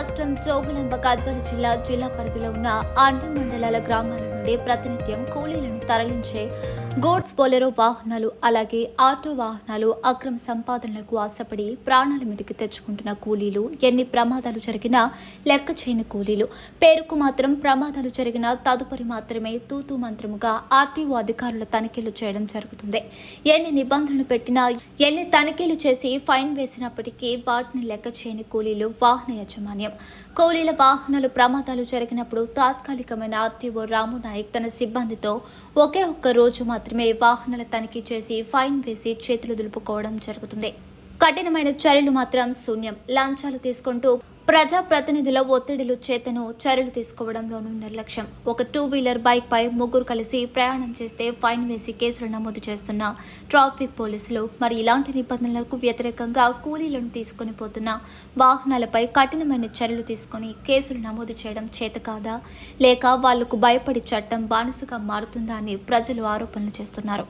రాష్ట్రం జోగులాంబ గద్వాల జిల్లా జిల్లా పరిధిలో ఉన్న అన్ని మండలాల గ్రామాలను నుండి ప్రతినిత్యం కూలీలను తరలించే గోడ్స్ బొలెరో వాహనాలు అలాగే ఆటో వాహనాలు అక్రమ సంపాదనలకు ఆశపడి ప్రాణాల మీదకి తెచ్చుకుంటున్న కూలీలు ఎన్ని ప్రమాదాలు జరిగినా లెక్క చేయని కూలీలు. పేరుకు మాత్రం ప్రమాదాలు జరిగిన తదుపరి మాత్రమే తూతూ మంత్రముగా ఆర్టీఓ అధికారుల తనిఖీలు చేయడం జరుగుతుంది. ఎన్ని నిబంధనలు పెట్టినా ఎన్ని తనిఖీలు చేసి ఫైన్ వేసినప్పటికీ వాటిని లెక్క చేయని కూలీలు వాహన యాజమాన్యం. కూలీల వాహనాలు ప్రమాదాలు జరిగినప్పుడు తాత్కాలికమైన ఆర్టీఓ రాము నాయక్ తన సిబ్బందితో ఒకే ఒక్క రోజు మాత్రమే వాహనాల తనిఖీ చేసి ఫైన్ వేసి చేతులు దులుపుకోవడం జరుగుతుంది. కఠినమైన చర్యలు మాత్రం శూన్యం. లాంఛాలు తీసుకుంటూ ప్రజా ప్రతినిధుల ఒత్తిడిలు చేతను చర్యలు తీసుకోవడంలోనూ నిర్లక్ష్యం. ఒక టూ వీలర్ బైక్ పై ముగ్గురు కలిసి ప్రయాణం చేస్తే ఫైన్ వేసి కేసులు నమోదు చేస్తున్న ట్రాఫిక్ పోలీసులు మరి ఇలాంటి నిబంధనలకు వ్యతిరేకంగా కూలీలను తీసుకొని పోతున్న వాహనాలపై కఠినమైన చర్యలు తీసుకొని కేసులు నమోదు చేయడం చేత కాదా? లేక వాళ్ళకు భయపడి చట్టం బానిసగా మారుతుందా అని ప్రజలు ఆరోపణలు చేస్తున్నారు.